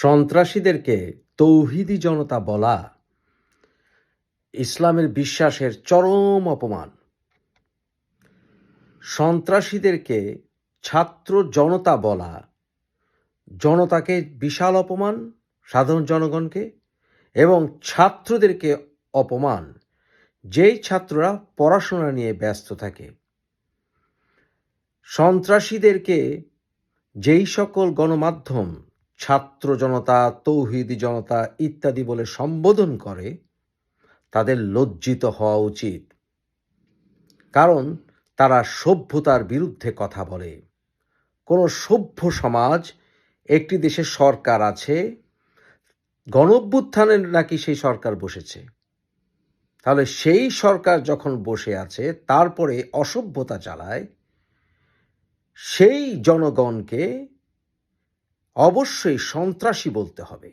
সন্ত্রাসীদেরকে তৌহিদি জনতা বলা ইসলামের বিশ্বাসের চরম অপমান। সন্ত্রাসীদেরকে ছাত্র জনতা বলা জনতাকে বিশাল অপমান, সাধারণ জনগণকে, এবং ছাত্রদেরকে অপমান, যেই ছাত্ররা পড়াশোনা নিয়ে ব্যস্ত থাকে। সন্ত্রাসীদেরকে যেই সকল গণমাধ্যম ছাত্র জনতা, তৌহিদি জনতা ইত্যাদি বলে সম্বোধন করে, তাদের লজ্জিত হওয়া উচিত। কারণ তারা সভ্যতার বিরুদ্ধে কথা বলে। কোনো সভ্য সমাজ, একটি দেশে সরকার আছে গণভ্যুত্থানের নাকি সেই সরকার বসেছে। তাহলে সেই সরকার যখন বসে আছে, তারপরে অসভ্যতা চালায়, সেই জনগণকে অবশ্যই সন্ত্রাসী বলতে হবে।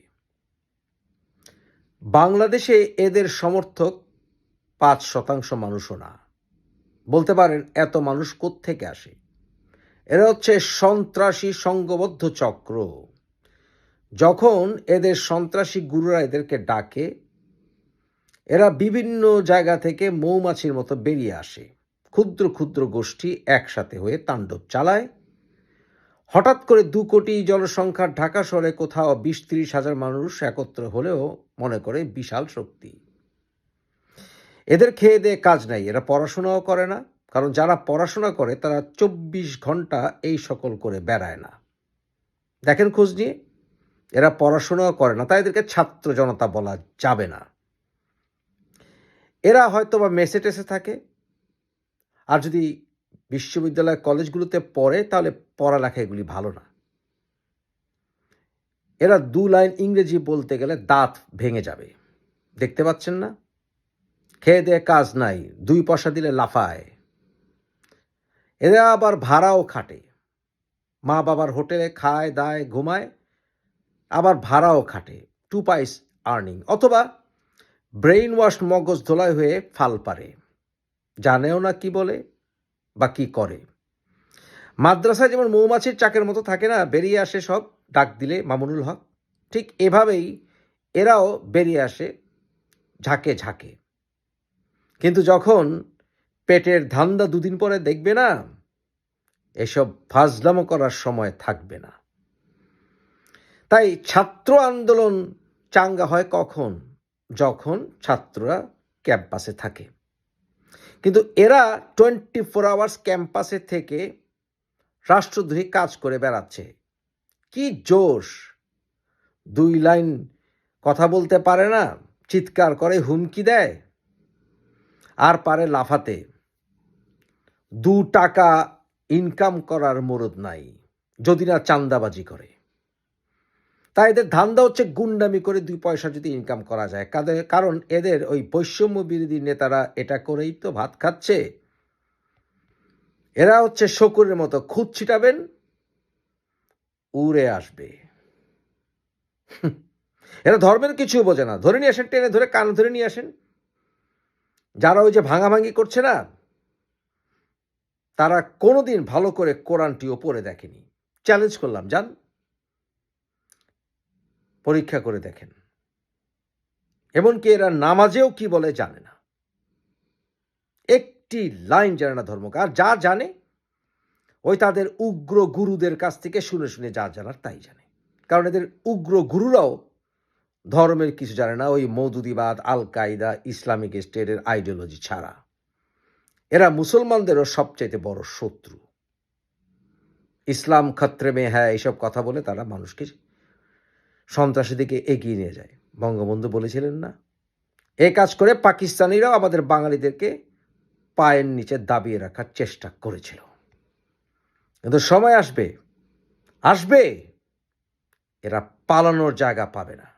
বাংলাদেশে এদের সমর্থক পাঁচ শতাংশ মানুষও না। বলতে পারেন, এত মানুষ কোত্থেকে আসে? এরা হচ্ছে সন্ত্রাসী সংঘবদ্ধ চক্র। যখন এদের সন্ত্রাসী গুরুরা এদেরকে ডাকে, এরা বিভিন্ন জায়গা থেকে মৌমাছির মতো বেরিয়ে আসে। ক্ষুদ্র ক্ষুদ্র গোষ্ঠী একসাথে হয়ে তাণ্ডব চালায়। হঠাৎ করে দু কোটি জনসংখ্যার ঢাকা শহরে কোথাও বিশ তিরিশ হাজার মানুষ একত্র হলেও মনে করে বিশাল শক্তি। এদের খেয়ে দেয়ে কাজ নাই, এরা পড়াশোনাও করে না, কারণ যারা পড়াশোনা করে তারা চব্বিশ ঘণ্টা এই সকল করে বেড়ায় না। দেখেন খোঁজ নিয়ে, এরা পড়াশোনাও করে না, তাই এদেরকে ছাত্র জনতা বলা যাবে না। এরা হয়তো বা মেসে টেসে থাকে, আর যদি বিশ্ববিদ্যালয় কলেজগুলোতে পড়ে, তাহলে পড়ালেখা এগুলি ভালো না। এরা দু লাইন ইংরেজি বলতে গেলে দাঁত ভেঙে যাবে। দেখতে পাচ্ছেন না? খেয়ে দেয়ে কাজ নাই, দুই পয়সা দিলে লাফায়। এরা আবার ভাড়াও খাটে। মা বাবার হোটেলে খায়, দায়, ঘুমায়, আবার ভাড়াও খাটে টু পাইস আর্নিং অথবা ব্রেইন ওয়াশ মগজ ধোলাই হয়ে ফাল পারে। জানেও না কি বলে? বা কি করে? মাদ্রাসায় যেমন মৌমাছির চাকের মতো থাকে না, বেরিয়ে আসে সব, ডাক দিলে মামুনুল হক। ঠিক এভাবেই এরাও বেরিয়ে আসে ঝাঁকে ঝাঁকে। কিন্তু যখন পেটের ধান্দা দুদিন পরে দেখবে না, এসব ফাজলামো করার সময় থাকবে না। তাই ছাত্র আন্দোলন চাঙ্গা হয় কখন? যখন ছাত্ররা ক্যাম্পাসে থাকে। কিন্তু এরা টোয়েন্টি ফোর আওয়ার্স ক্যাম্পাসে থেকে রাষ্ট্রদ্রোহী কাজ করে বেড়াচ্ছে। কি জোশ! দুই লাইন কথা বলতে পারে না, চিৎকার করে, হুমকি দেয়, আর পারে লাফাতে। দু টাকা ইনকাম করার মরদ নাই, যদি না চান্দাবাজি করে। তাই এদের ধান্দা হচ্ছে গুন্ডামি করে দুই পয়সা যদি ইনকাম করা যায়। কারণ এদের ওই বৈষম্য বিরোধী নেতারা এটা করেই তো ভাত খাচ্ছে। এরা হচ্ছে শকুরের মতো খুদ ছিটাবেন, উড়ে আসবে। এরা ধর্মের কিছু বোঝে না। ধরে নিয়ে আসেন টেনে ধরে, কান ধরে নিয়ে আসেন। যারা ওই যে ভাঙাভাঙি করছে না, তারা কোনোদিন ভালো করে কোরআনটিও পড়ে দেখেনি। চ্যালেঞ্জ করলাম, যান। পরীক্ষা করে দেখেন। এমনকি এরা নামাজেও কি বলে জানে না। একটি লাইন জানে না ধর্মকে, আর যা জানে, ওই তাদের উগ্র গুরুদের কাছ থেকে শুনে শুনে যা জানার তাই জানে। কারণ এদের উগ্র গুরুরাও ধর্মের কিছু জানে না, ওই মৌদুদিবাদ আল কায়দা ইসলামিক স্টেটের আইডিওলজি ছাড়া। এরা মুসলমানদেরও সবচাইতে বড় শত্রু। ইসলাম খত্রে মে হ্যাঁ এইসব কথা বলে তারা মানুষকে সন্ত্রাসের দিকে এগিয়ে নিয়ে যায়। বঙ্গবন্ধু বলেছিলেন না, এ কাজ করে পাকিস্তানিরাও আমাদের বাঙালিদেরকে পায়ের নিচে দাবিয়ে রাখার চেষ্টা করেছিল। কিন্তু সময় আসবে আসবে। এরা পালানোর জায়গা পাবে না।